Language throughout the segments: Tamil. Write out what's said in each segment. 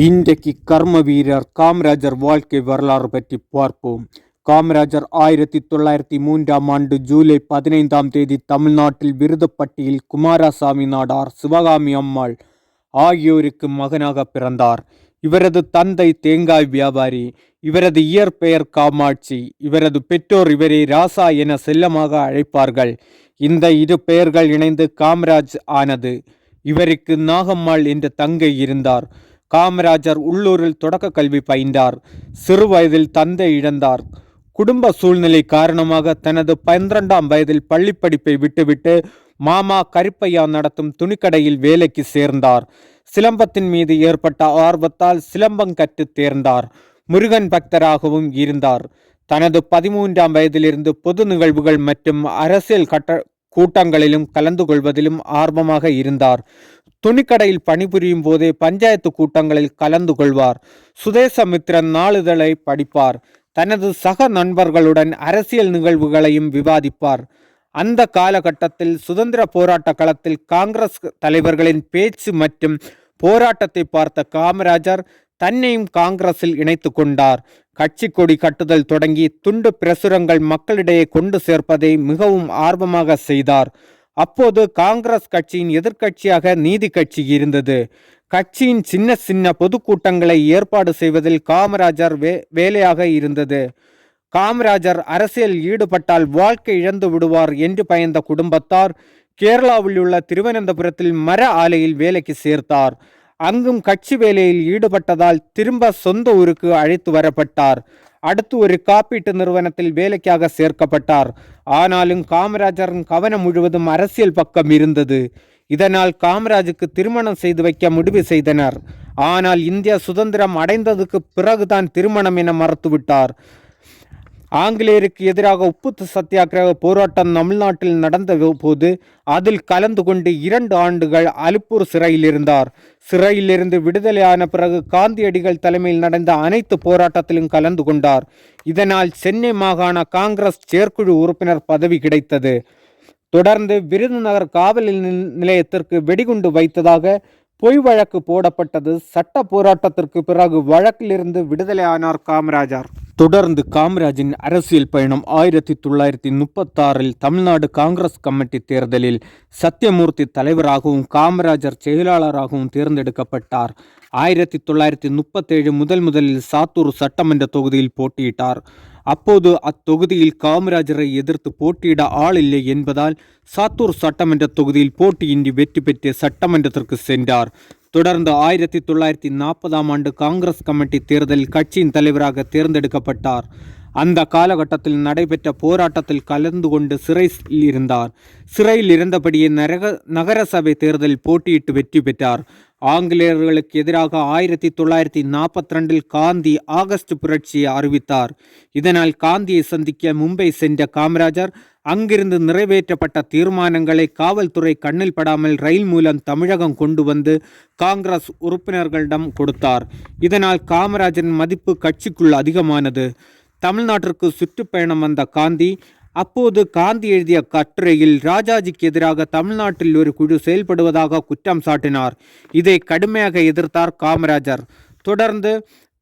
இன்றைக்கு கர்ம வீரர் காமராஜர் வாழ்க்கை வரலாறு பற்றி பார்ப்போம். காமராஜர் ஆயிரத்தி தொள்ளாயிரத்தி மூன்றாம் ஆண்டு ஜூலை பதினைந்தாம் தேதி தமிழ்நாட்டில் விருதுப்பட்டியில் குமாரசாமி நாடார் சிவகாமி அம்மாள் ஆகியோருக்கு மகனாக பிறந்தார். இவரது தந்தை தேங்காய் வியாபாரி இவரது இயற்பெயர் காமாட்சி இவரது பெற்றோர் இவரை ராசா என செல்லமாக அழைப்பார்கள். இந்த இரு பெயர்கள் இணைந்து காமராஜ் ஆனது. இவருக்கு நாகம்மாள் என்ற தங்கை இருந்தார். காமராஜர் உள்ளூரில் தொடக்க கல்வி பயின்றார். சிறு வயதில் தந்தை இழந்தார். குடும்ப சூழ்நிலை காரணமாக தனது பன்னிரெண்டாம் வயதில் பள்ளிப்படிப்பை விட்டுவிட்டு மாமா கருப்பையா நடத்தும் துணிக்கடையில் வேலைக்கு சேர்ந்தார். சிலம்பத்தின் மீது ஏற்பட்ட ஆர்வத்தால் சிலம்பம் கற்று தேர்ந்தார். முருகன் பக்தராகவும் இருந்தார். தனது பதிமூன்றாம் வயதிலிருந்து பொது நிகழ்வுகள் மற்றும் அரசியல் கட்ட கூட்டங்களிலும் கலந்து கொள்வதிலும் ஆர்வமாக இருந்தார். துணிக்கடையில் பணிபுரியும் போதே பஞ்சாயத்து கூட்டங்களில் கலந்து கொள்வார். சுதேசமித்திரன் நாளிதழை படிப்பார். தனது சக நண்பர்களுடன் அரசியல் நிகழ்வுகளையும் விவாதிப்பார். அந்த காலகட்டத்தில் சுதந்திர போராட்ட களத்தில் காங்கிரஸ் தலைவர்களின் பேச்சு மற்றும் போராட்டத்தை பார்த்த காமராஜர் தன்னையும் காங்கிரஸில் இணைத்து கொண்டார். கட்சி கொடி கட்டுதல் தொடங்கி துண்டு பிரசுரங்கள் மக்களிடையே கொண்டு சேர்ப்பதை மிகவும் ஆர்வமாக செய்தார். அப்போது காங்கிரஸ் கட்சியின் எதிர்க்கட்சியாக நீதி கட்சி இருந்தது. கட்சியின் சின்ன சின்ன பொதுக்கூட்டங்களை ஏற்பாடு செய்வதில் காமராஜர் வே வேலையாக இருந்தது. காமராஜர் அரசியல் ஈடுபட்டால் வாழ்க்கை இழந்து விடுவார் என்று பயந்த குடும்பத்தார் கேரளாவில் உள்ள திருவனந்தபுரத்தில் மர ஆலையில் வேலைக்கு சேர்த்தார். அங்கும் கட்சி வேலையில் ஈடுபட்டதால் திரும்ப சொந்த ஊருக்கு அழைத்து வரப்பட்டார். அடுத்து ஒரு காப்பீட்டு நிறுவனத்தில் வேலைக்காக சேர்க்கப்பட்டார். ஆனாலும் காமராஜரின் கவனம் முழுவதும் அரசியல் பக்கம் இருந்தது. இதனால் காமராஜுக்கு திருமணம் செய்து வைக்க முடிவு செய்தனர். ஆனால் இந்தியா சுதந்திரம் அடைந்ததுக்கு பிறகுதான் திருமணம் என மறுத்துவிட்டார். ஆங்கிலேயருக்கு எதிராக உப்பு சத்தியாகிரக போராட்டம் தமிழ்நாட்டில் நடந்த போது அதில் கலந்து கொண்டு இரண்டு ஆண்டுகள் அலிப்பூர் சிறையில் இருந்தார். சிறையிலிருந்து விடுதலையான பிறகு காந்தியடிகள் தலைமையில் நடந்த அனைத்து போராட்டத்திலும் கலந்து கொண்டார். இதனால் சென்னை மாகாண காங்கிரஸ் செயற்குழு உறுப்பினர் பதவி கிடைத்தது. தொடர்ந்து விருதுநகர் காவல் நிலையத்திற்கு வெடிகுண்டு வைத்ததாக பொய் வழக்கு போடப்பட்டது. சட்ட போராட்டத்திற்கு பிறகு வழக்கிலிருந்து விடுதலையானார் காமராஜர். தொடர்ந்து காமராஜின் அரசியல் பயணம் ஆயிரத்தி தொள்ளாயிரத்தி முப்பத்தாறில் தமிழ்நாடு காங்கிரஸ் கமிட்டி தேர்தலில் சத்தியமூர்த்தி தலைவராகவும் காமராஜர் செயலாளராகவும் தேர்ந்தெடுக்கப்பட்டார். ஆயிரத்தி தொள்ளாயிரத்தி முப்பத்தேழு முதல் முதலில் சாத்தூர் சட்டமன்ற தொகுதியில் போட்டியிட்டார். அப்போது அத்தொகுதியில் காமராஜரை எதிர்த்து போட்டியிட ஆள் இல்லை என்பதால் சாத்தூர் சட்டமன்ற தொகுதியில் போட்டியின்றி வெற்றி பெற்று சட்டமன்றத்திற்கு சென்றார். தொடர்ந்து ஆயிரத்தி தொள்ளாயிரத்தி நாற்பதாம் ஆண்டு காங்கிரஸ் கமிட்டி தேர்தலில் கட்சியின் தலைவராக தேர்ந்தெடுக்கப்பட்டார். அந்த காலகட்டத்தில் நடைபெற்ற போராட்டத்தில் கலந்து கொண்டு சிறையில் இருந்தார். சிறையில் இருந்தபடியே நரக நகரசபை தேர்தலில் போட்டியிட்டு வெற்றி பெற்றார். ஆங்கிலேயர்களுக்கு எதிராக ஆயிரத்தி தொள்ளாயிரத்தி நாற்பத்தி ரெண்டில் காந்தி ஆகஸ்ட் புரட்சியை அறிவித்தார். இதனால் காந்தியை சந்திக்க மும்பை சென்ற காமராஜர் அங்கிருந்து நிறைவேற்றப்பட்ட தீர்மானங்களை காவல்துறை கண்ணில் படாமல் ரயில் மூலம் தமிழகம் கொண்டு வந்து காங்கிரஸ் உறுப்பினர்களிடம் கொடுத்தார். இதனால் காமராஜரின் மதிப்பு கட்சிக்குள் அதிகமானது. தமிழ்நாட்டிற்கு சுற்றுப்பயணம் வந்த காந்தி அப்போது காந்தி எழுதிய கட்டுரையில் ராஜாஜிக்கு எதிராக தமிழ்நாட்டில் ஒரு குழு செயல்படுவதாக குற்றம் சாட்டினார். இதை கடுமையாக எதிர்த்தார் காமராஜர். தொடர்ந்து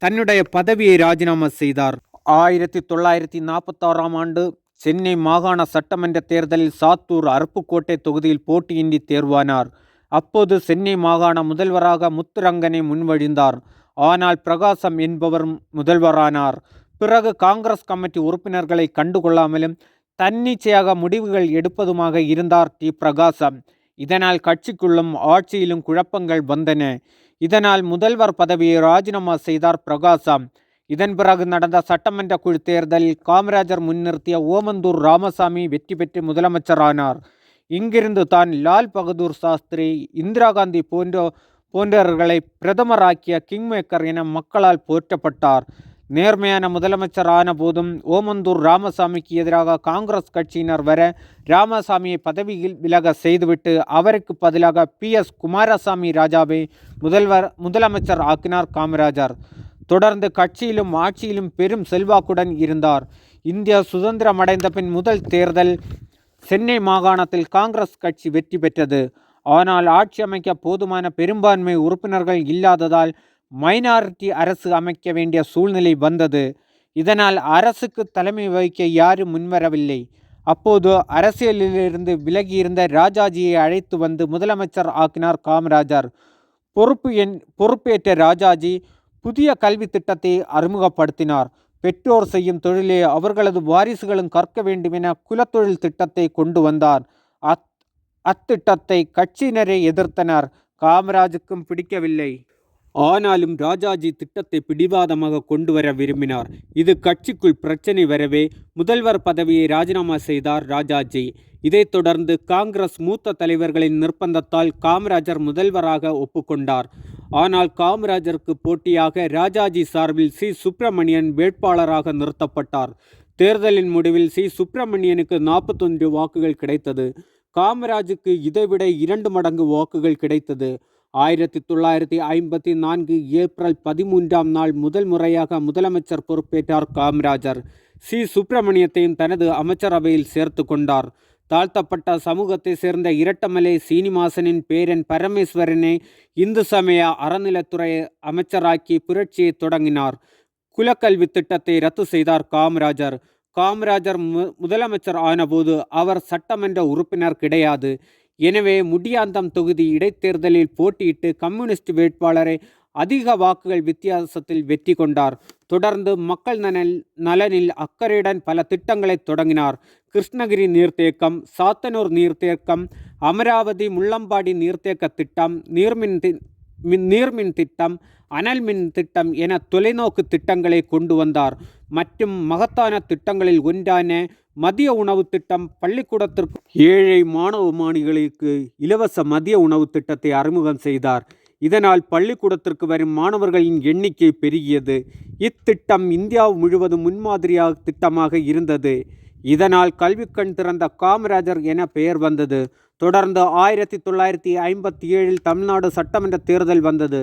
தன்னுடைய பதவியை ராஜினாமா செய்தார். ஆயிரத்தி தொள்ளாயிரத்தி நாற்பத்தாறாம் ஆண்டு சென்னை மாகாண சட்டமன்ற தேர்தலில் சாத்தூர் அருப்புக்கோட்டை தொகுதியில் போட்டியின்றி தேர்வானார். அப்போது சென்னை மாகாண முதல்வராக முத்துரங்கனை முன்வழிந்தார். ஆனால் பிரகாசம் என்பவர் முதல்வரானார். பிறகு காங்கிரஸ் கமிட்டி உறுப்பினர்களை கண்டுகொள்ளாமலும் தன்னிச்சையாக முடிவுகள் எடுப்பதுமாக இருந்தார் டி. பிரகாசம். இதனால் கட்சிக்குள்ளும் ஆட்சியிலும் குழப்பங்கள் வந்தன. இதனால் முதல்வர் பதவியை ராஜினாமா செய்தார் பிரகாசம். இதன் பிறகு நடந்த சட்டமன்ற குழு தேர்தலில் காமராஜர் முன்னிறுத்திய ஓமந்தூர் ராமசாமி வெற்றி பெற்று முதலமைச்சரானார். இங்கிருந்து தான் லால் பகதூர் சாஸ்திரி இந்திரா காந்தி போன்ற போன்றவர்களை பிரதமராக்கிய கிங்மேக்கர் என மக்களால் போற்றப்பட்டார். நேர்மையான முதலமைச்சர் ஆன போதும் ஓமந்தூர் ராமசாமிக்கு எதிராக காங்கிரஸ் கட்சியினர் வர ராமசாமியை பதவியில் விலக செய்துவிட்டு அவருக்கு பதிலாக பி எஸ் குமாரசாமி ராஜாவை முதல்வர் முதலமைச்சர் ஆக்கினார் காமராஜர். தொடர்ந்து கட்சியிலும் ஆட்சியிலும் பெரும் செல்வாக்குடன் இருந்தார். இந்தியா சுதந்திரம் அடைந்த பின் முதல் தேர்தல் சென்னை மாகாணத்தில் காங்கிரஸ் கட்சி வெற்றி பெற்றது. ஆனால் ஆட்சி அமைக்க போதுமான பெரும்பான்மை உறுப்பினர்கள் இல்லாததால் மைனாரிட்டி அரசு அமைக்க வேண்டிய சூழ்நிலை வந்தது. இதனால் அரசுக்கு தலைமை வகிக்க யாரும் முன்வரவில்லை. அப்போது அரசியலிலிருந்து விலகியிருந்த ராஜாஜியை அழைத்து வந்து முதலமைச்சர் ஆக்கினார் காமராஜர். பொறுப்பு என் பொறுப்பேற்ற ராஜாஜி புதிய கல்வி திட்டத்தை அறிமுகப்படுத்தினார். பெற்றோர் செய்யும் தொழிலே அவர்களது வாரிசுகளும் கற்க வேண்டும் என குலத்தொழில் திட்டத்தை கொண்டு வந்தார். அத் அத்திட்டத்தை கட்சியினரை எதிர்த்தனர். காமராஜுக்கும் பிடிக்கவில்லை. ஆனாலும் ராஜாஜி திட்டத்தை பிடிவாதமாக கொண்டு வர விரும்பினார். இது கட்சிக்குள் பிரச்சனை வரவே முதல்வர் பதவியை ராஜினாமா செய்தார் ராஜாஜி. இதைத் தொடர்ந்து காங்கிரஸ் மூத்த தலைவர்களின் நிர்பந்தத்தால் காமராஜர் முதல்வராக ஒப்புக்கொண்டார். ஆனால் காமராஜருக்கு போட்டியாக ராஜாஜி சார்பில் சி. சுப்பிரமணியன் வேட்பாளராக நிறுத்தப்பட்டார். தேர்தலின் முடிவில் சி. சுப்பிரமணியனுக்கு நாற்பத்தொன்று வாக்குகள் கிடைத்தது. காமராஜுக்கு இதைவிட இரண்டு மடங்கு வாக்குகள் கிடைத்தது. ஆயிரத்தி தொள்ளாயிரத்தி ஐம்பத்தி நான்கு ஏப்ரல் பதிமூன்றாம் நாள் முதல் முறையாக முதலமைச்சர் பொறுப்பேற்றார் காமராஜர். சி. சுப்பிரமணியத்தையும் தனது அமைச்சரவையில் சேர்த்து கொண்டார். தாழ்த்தப்பட்ட சமூகத்தை சேர்ந்த இரட்டமலை சீனிவாசனின் பேரன் பரமேஸ்வரனை இந்து சமய அறநிலத்துறை அமைச்சராக்கி புரட்சியை தொடங்கினார். குலக்கல்வி திட்டத்தை ரத்து செய்தார் காமராஜர். காமராஜர் மு முதலமைச்சர் ஆனபோது அவர் சட்டமன்ற உறுப்பினர் கிடையாது. எனவே முடியாந்தம் தொகுதி இடைத்தேர்தலில் போட்டியிட்டு கம்யூனிஸ்ட் வேட்பாளரை அதிக வாக்குகள் வித்தியாசத்தில் வெற்றி கொண்டார். தொடர்ந்து மக்கள் நலனில் நலனில் அக்கறையுடன் பல திட்டங்களை தொடங்கினார். கிருஷ்ணகிரி நீர்த்தேக்கம் சாத்தனூர் நீர்த்தேக்கம் அமராவதி முள்ளம்பாடி நீர்த்தேக்க திட்டம் நீர்மின் நீர்மின் திட்டம் அனல் மின் திட்டம் என தொலைநோக்கு திட்டங்களை கொண்டு வந்தார். மற்றும் மகத்தான திட்டங்களில் ஒன்றான மதிய உணவு திட்டம் பள்ளிக்கூடத்திற்கு ஏழை மாணவ மாணிகளுக்கு இலவச மதிய உணவு திட்டத்தை அறிமுகம் செய்தார். இதனால் பள்ளிக்கூடத்திற்கு வரும் மாணவர்களின் எண்ணிக்கை பெருகியது. இத்திட்டம் இந்தியா முழுவதும் முன்மாதிரியாக திட்டமாக இருந்தது. இதனால் கல்வி கண் திறந்த காமராஜர் என பெயர் வந்தது. தொடர்ந்து ஆயிரத்தி தொள்ளாயிரத்தி ஐம்பத்தி ஏழில் தமிழ்நாடு சட்டமன்ற தேர்தல் வந்தது.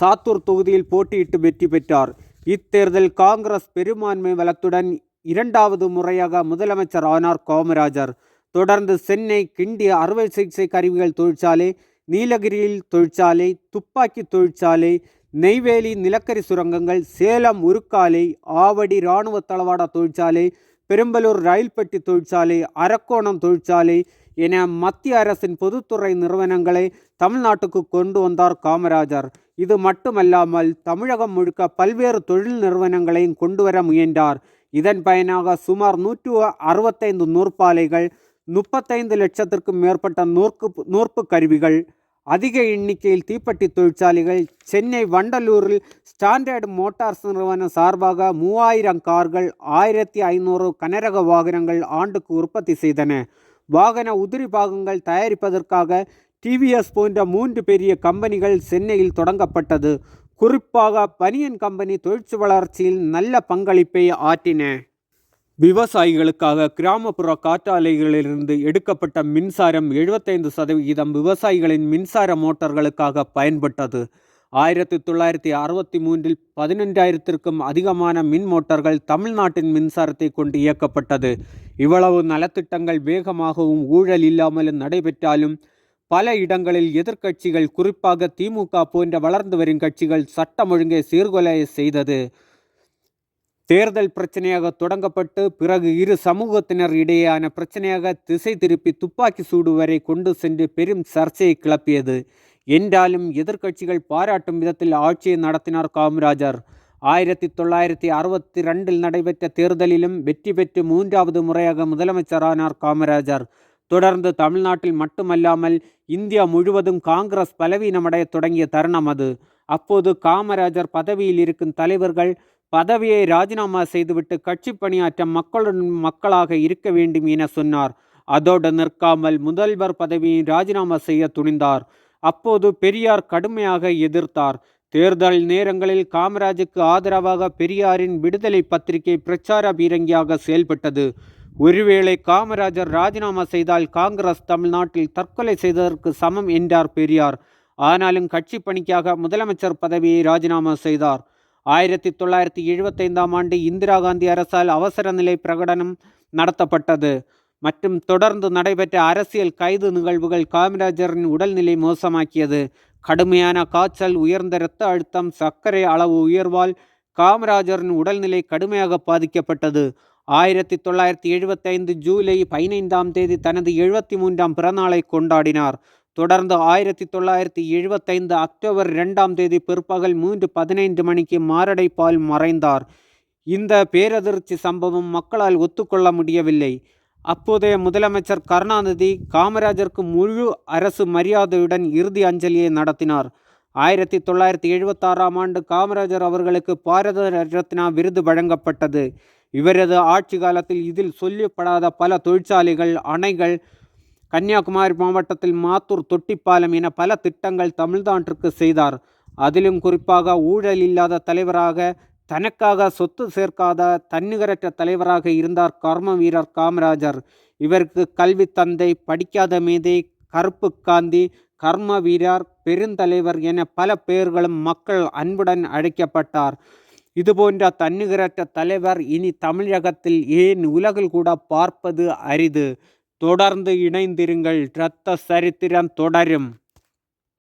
சாத்தூர் தொகுதியில் போட்டியிட்டு வெற்றி பெற்றார். இத்தேர்தல் காங்கிரஸ் பெரும்பான்மை வளத்துடன் இரண்டாவது முறையாக முதலமைச்சர் ஆனார் காமராஜர். தொடர்ந்து சென்னை கிண்டி அறுவை சிகிச்சை கருவிகள் தொழிற்சாலை நீலகிரியில் தொழிற்சாலை துப்பாக்கி தொழிற்சாலை நெய்வேலி நிலக்கரி சுரங்கங்கள் சேலம் உருக்காலை ஆவடி இராணுவ தளவாட தொழிற்சாலை பெரும்பலூர் ரயில்பெட்டி தொழிற்சாலை அரக்கோணம் தொழிற்சாலை என மத்திய அரசின் பொதுத்துறை நிறுவனங்களை தமிழ்நாட்டுக்கு கொண்டு வந்தார் காமராஜர். இது மட்டுமல்லாமல் தமிழகம் முழுக்க பல்வேறு தொழில் நிறுவனங்களையும் கொண்டு வர முயன்றார். இதன் பயனாக சுமார் நூற்று அறுபத்தைந்து நூற்பாலைகள் முப்பத்தைந்து லட்சத்திற்கும் மேற்பட்ட நூற்கு நூற்பு கருவிகள் அதிக எண்ணிக்கையில் தீப்பெட்டி தொழிற்சாலைகள் சென்னை வண்டலூரில் ஸ்டாண்டர்டு மோட்டார்ஸ் நிறுவனம் சார்பாக மூவாயிரம் கார்கள் ஆயிரத்தி ஐநூறு கனரக வாகனங்கள் ஆண்டுக்கு உற்பத்தி செய்தன. வாகன உதிரி பாகங்கள் தயாரிப்பதற்காக டிவிஎஸ் போன்ற மூன்று பெரிய கம்பெனிகள் சென்னையில் தொடங்கப்பட்டது. குறிப்பாக பனியன் கம்பெனி தொழிற்சி வளர்ச்சியில் நல்ல பங்களிப்பை ஆற்றின. விவசாயிகளுக்காக கிராமப்புற காற்றாலைகளிலிருந்து எடுக்கப்பட்ட மின்சாரம் எழுபத்தைந்து சதவிகிதம் விவசாயிகளின் மின்சார மோட்டார்களுக்காக பயன்பட்டது. ஆயிரத்தி தொள்ளாயிரத்தி அறுபத்தி மூன்றில் பதினெண்டாயிரத்திற்கும் அதிகமான மின் மோட்டார்கள் தமிழ்நாட்டின் மின்சாரத்தை கொண்டு இயக்கப்பட்டது. இவ்வளவு நலத்திட்டங்கள் வேகமாகவும் ஊழல் இல்லாமலும் நடைபெற்றாலும் பல இடங்களில் எதிர்க்கட்சிகள் குறிப்பாக திமுக போன்ற வளர்ந்து வரும் கட்சிகள் சட்டம் ஒழுங்கை சீர்குலைய செய்தது. தேர்தல் பிரச்சனையாக தொடங்கப்பட்டு பிறகு இரு சமூகத்தினர் இடையேயான பிரச்சனையாக திசை திருப்பி துப்பாக்கி சூடு வரை கொண்டு சென்று பெரும் சர்ச்சையை கிளப்பியது. என்றாலும் எதிர்க்கட்சிகள் பாராட்டும் விதத்தில் ஆட்சியை நடத்தினார் காமராஜர். ஆயிரத்தி தொள்ளாயிரத்தி அறுபத்தி ரெண்டில் நடைபெற்ற தேர்தலிலும் வெற்றி பெற்று மூன்றாவது முறையாக முதலமைச்சரானார் காமராஜர். தொடர்ந்து தமிழ்நாட்டில் மட்டுமல்லாமல் இந்தியா முழுவதும் காங்கிரஸ் பலவீனமடைய தொடங்கிய தருணம் அது. அப்போது காமராஜர் பதவியில் இருக்கும் தலைவர்கள் பதவியை ராஜினாமா செய்துவிட்டு கட்சி பணியாற்ற மக்களுடன் மக்களாக இருக்க வேண்டும் என சொன்னார். அதோடு நிற்காமல் முதல்வர் பதவியை ராஜினாமா செய்ய துணிந்தார். அப்போது பெரியார் கடுமையாக எதிர்த்தார். தேர்தல் நேரங்களில் காமராஜுக்கு ஆதரவாக பெரியாரின் விடுதலை பத்திரிகை பிரச்சார பீரங்கியாக செயல்பட்டது. ஒருவேளை காமராஜர் ராஜினாமா செய்தால் காங்கிரஸ் தமிழ்நாட்டில் தற்கொலை செய்ததற்கு சமம் என்றார் பெரியார். ஆனாலும் கட்சி பணிக்காக முதலமைச்சர் பதவியை ராஜினாமா செய்தார். ஆயிரத்தி தொள்ளாயிரத்தி எழுபத்தைந்தாம் ஆண்டு இந்திரா காந்தி அரசால் அவசர நிலை பிரகடனம் நடத்தப்பட்டது. மற்றும் தொடர்ந்து நடைபெற்ற அரசியல் கைது நிகழ்வுகள் காமராஜரின் உடல்நிலை மோசமாக்கியது. கடுமையான காய்ச்சல் உயர்ந்த இரத்த அழுத்தம் சர்க்கரை அளவு உயர்வால் காமராஜரின் உடல்நிலை கடுமையாக பாதிக்கப்பட்டது. ஆயிரத்தி தொள்ளாயிரத்தி எழுபத்தைந்து ஜூலை பதினைந்தாம் தேதி தனது எழுபத்தி மூன்றாம் பிறநாளை கொண்டாடினார். தொடர்ந்து ஆயிரத்தி தொள்ளாயிரத்தி எழுபத்தைந்து அக்டோபர் இரண்டாம் தேதி பிற்பகல் மூன்று பதினைந்து மணிக்கு மாரடைப்பால் மறைந்தார். இந்த பேரதிர்ச்சி சம்பவம் மக்களால் ஒத்துக்கொள்ள முடியவில்லை. அப்போதைய முதலமைச்சர் கருணாநிதி காமராஜருக்கு முழு அரசு மரியாதையுடன் இறுதி அஞ்சலியை நடத்தினார். ஆயிரத்தி தொள்ளாயிரத்தி எழுபத்தாறாம் ஆண்டு காமராஜர் அவர்களுக்கு பாரத ரத்னா விருது வழங்கப்பட்டது. இவரது ஆட்சி காலத்தில் இதில் சொல்லப்படாத பல தொழிற்சாலைகள் அணைகள் கன்னியாகுமரி மாவட்டத்தில் மாத்தூர் தொட்டிப்பாலம் என பல திட்டங்கள் தமிழ்நாட்டிற்கு செய்தார். அதிலும் குறிப்பாக ஊழல் இல்லாத தலைவராக தனக்காக சொத்து சேர்க்காத தன்னிகரற்ற தலைவராக இருந்தார் கர்ம வீரர் காமராஜர். இவருக்கு கல்வி தந்தை படிக்காத மீதே கருப்பு காந்தி கர்ம வீரர் பெருந்தலைவர் என பல பெயர்களும் மக்கள் அன்புடன் அழைக்கப்பட்டார். இதுபோன்ற தன்னிகரற்ற தலைவர் இனி தமிழகத்தில் ஏன் உலகில் கூட பார்ப்பது அரிது? தொடர்ந்து இணைந்திருங்கள். இரத்த சரித்திரம் தொடரும்.